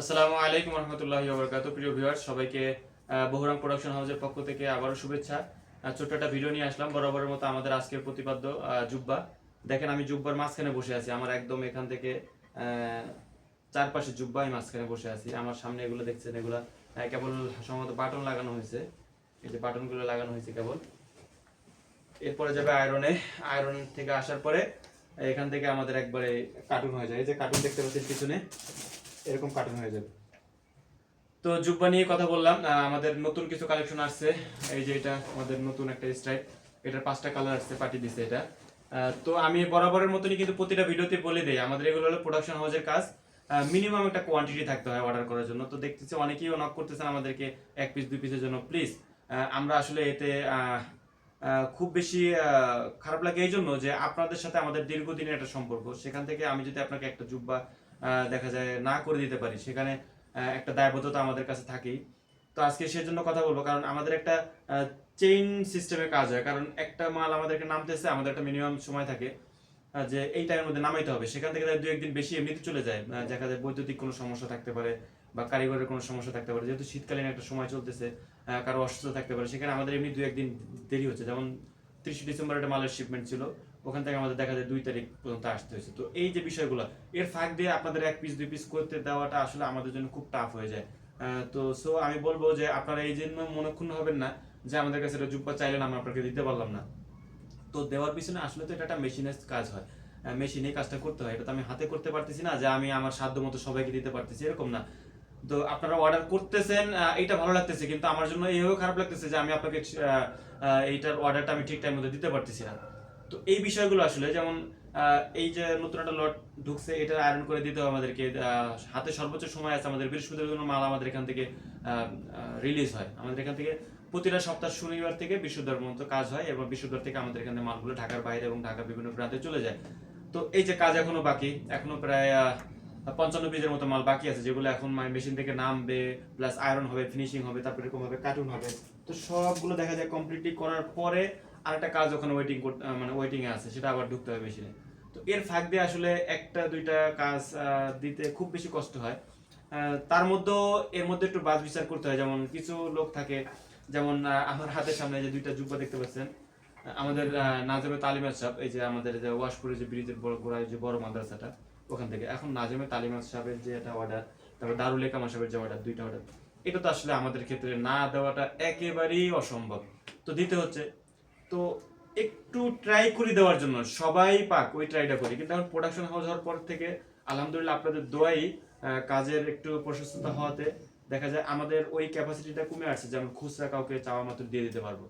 আসসালামু আলাইকুম রহমতুল্লাহি ওবরকাত প্রিয় ভিউয়ার্স সবাইকে বহুরাম প্রোডাকশন হাউসের পক্ষ থেকে আবারও শুভেচ্ছা। ছোট্ট একটা ভিডিও নিয়ে আসলাম, বরাবরের মতো আমাদের আজকের প্রতিপাদ্য জুব্বা। দেখেন আমি জুব্বার মাঝখানে বসে আছি, আমার একদম এখান থেকে চারপাশে জুব্বা আমি মাঝখানে বসে আছি। আমার সামনে এগুলো দেখছেন, এগুলো কেবল সম্ভবত বাটন লাগানো হয়েছে। এই যে বাটনগুলো লাগানো হয়েছে কেবল। এরপরে যাবে আয়রনে আয়রন থেকে আসার পরে এখান থেকে আমাদের একবারে কার্টুন হয়ে যায়। এই যে কার্টুন দেখতে পাচ্ছেন পিছনে। এরকম কার্টুন হয়ে যাবে। তো জুব্বা নিয়ে কথা বললাম আমাদের নতুন কিছু কালেকশন আসছে। এই যে এটা, আমাদের নতুন একটা স্ট্রাইপ এটার পাঁচটা কালার আসছে, পার্টি দিছে এটা। তো আমি বরাবরের মতনই কিন্তু প্রতিটা ভিডিওতে বলে দেই, আমাদের এগুলো হলো প্রোডাকশন হাউসের কাজ। মিনিমাম একটা কোয়ান্টিটি থাকতে হয় অর্ডার করার জন্য। তো দেখতেছি অনেকেই নক করতেছেন আমাদেরকে এক পিস দুই পিসের জন্য। প্লিজ আমরা আসলে এতে খুব বেশি খারাপ লাগে এই জন্য যে আপনাদের সাথে আমাদের দীর্ঘদিনের একটা সম্পর্ক। সেখান থেকে আমি যদি আপনাকে একটা জুব্বা দেখা যায় না করে দিতে পারি। সেখানে একটা দায়বদ্ধতা আমাদের কাছে থাকেই। তো আজকে সেজন্য কথা বলব, কারণ আমাদের একটা চেইন সিস্টেমে কাজ হয়। কারণ একটা মাল আমাদেরকে নামতেছে, আমাদের একটা মিনিমাম সময় থাকে যে এই টাইমের মধ্যে নামাইতে হবে। সেখান থেকে দু একদিন বেশি এমনিতে চলে যায়। দেখা যায় বৈদ্যুতিক কোনো সমস্যা থাকতে পারে বা কারিগরের কোনো সমস্যা থাকতে পারে। যেহেতু শীতকালীন একটা সময় চলতেছে কারও অসুস্থ থাকতে পারে, সেখানে আমাদের এমনি দু একদিন দেরি হচ্ছে। যেমন ত্রিশে ডিসেম্বর একটা মালের শিপমেন্ট ছিল। ওখান থেকে আমাদের দেখা যায় দুই তারিখ পর্যন্ত আসতে হয়েছে। তো এই যে বিষয়গুলো, এর ফাঁক দিয়ে আপনাদের এক পিস দুই পিস করতে দেওয়াটা আসলে আমাদের জন্য খুব টাফ হয়ে যায়। তো সো আমি বলব যে আপনারা এই জন্য মনক্ষুণ্ণ হবেন না যে আমাদের কাছে এটা জুব্বা চাইলেন আমরা আপনাকে দিতে পারলাম না। তো দেওয়ার পিছনে আসলে তো এটা একটা মেশিনের কাজ হয়। মেশিনে কাজটা করতে হয়। এটা তো আমি হাতে করতে পারতেছি না যে আমি আমার সাধ্য মতো সবাইকে দিতে পারতেছি, এরকম না। তো আপনারা অর্ডার করতেছেন এটা ভালো লাগতেছে, কিন্তু আমার জন্য এইভাবে খারাপ লাগতেছে যে আমি আপনাকে এইটার অর্ডারটা আমি ঠিক টাইম মতো দিতে পারতেছি না। তো এই বিষয়গুলো আসলে, যেমন এই যে নতুন একটা লট ঢুকছে, এটা আয়রন করে দিতে হবে আমাদেরকে হাতে সর্বোচ্চ সময় আছে, আমাদের বৃহস্পতিবার জন্য মাল আমাদের এখান থেকে রিলিজ হয়। আমাদের এখান থেকে প্রতিটা সপ্তাহ শনিবার থেকে বৃহস্পতিবার পর্যন্ত কাজ হয় এবং বৃহস্পতিবার থেকে আমাদের এখানে মালগুলো ঢাকার বাইরে এবং ঢাকার বিভিন্ন প্রান্তে চলে যায়। তো এই যে কাজ এখনও বাকি, এখনও প্রায় পঞ্চান্ন পিসের মতো মাল বাকি আছে, যেগুলো এখন মেশিন থেকে নামবে প্লাস আয়রন হবে ফিনিশিং হবে, তারপরে এরকম ভাবে কার্টুন হবে। তো সবগুলো দেখা যায় কমপ্লিটলি করার পরে আরেকটা কাজ ওখানে ওয়েটিং করতে মানে ওয়েটিং এ আছে, সেটা আবার ঢুকতে হবে মেশিনে তো এর ফাঁক দিয়ে আসলে একটা, দুইটা কাজ দিতে খুব বেশি কষ্ট হয়। তার মধ্যেও এর মধ্যে একটু বাজ বিচার করতে হয়, যেমন কিছু লোক থাকে, যেমন আমার হাতের সামনে যে দুইটা জুব্বা দেখতে পাচ্ছেন আমাদের নাজমে তালিমাত সাহেব, এই যে আমাদের যে ওয়াশপুরে যে ব্রিজের বড় গোড়ায় যে বড় মাদ্রাসাটা, ওখান থেকে। এখন নাজমে তালিমাত সাহেবের যে একটা অর্ডার তারপর দারুল একামা সাহেবের যে অর্ডার দুইটা অর্ডার এটা তো আসলে আমাদের ক্ষেত্রে না দেওয়াটা একেবারেই অসম্ভব। তো দিতে হচ্ছে। তো একটু ট্রাই করে দেওয়ার জন্য, সবাই পাক, ওই ট্রাইটা করি। কিন্তু এখন প্রোডাকশন হাউস হওয়ার পর থেকে আলহামদুলিল্লাহ আপনাদের দোয়াই কাজের একটু প্রশস্ততা হওয়াতে দেখা যায় আমাদের ওই ক্যাপাসিটিটা কমে আসছে, যেমন খুচরা কাউকে চাওয়া মাত্র দিয়ে দিতে পারব।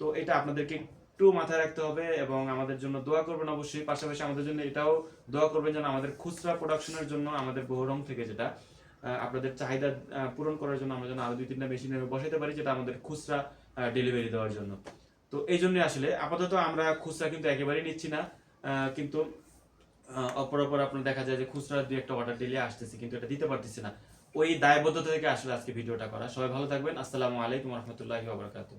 তো এটা আপনাদেরকে একটু মাথায় রাখতে হবে এবং আমাদের জন্য দোয়া করবেন অবশ্যই। পাশাপাশি আমাদের জন্য এটাও দোয়া করবেন যেন আমাদের খুচরা প্রোডাকশনের জন্য আমাদের বহুরং থেকে যেটা আপনাদের চাহিদা পূরণ করার জন্য আমরা যেন আরও দুই তিনটা মেশিনে বসাতে পারি, যেটা আমাদের খুচরা ডেলিভারি দেওয়ার জন্য। তো এই জন্যই আসলে আপাতত আমরা খুচরা কিন্তু একেবারেই নিচ্ছি না। কিন্তু অপর অপর আপনার দেখা যায় যে খুচরা দু একটা অর্ডার দিলে আসতেছে, কিন্তু এটা দিতে পারতেছি না। ওই দায়বদ্ধতা থেকে আসলে আজকে ভিডিওটা করা। সবাই ভালো থাকবেন। আসসালামু আলাইকুম রহমতুল্লাহি ওবরাকাতুহ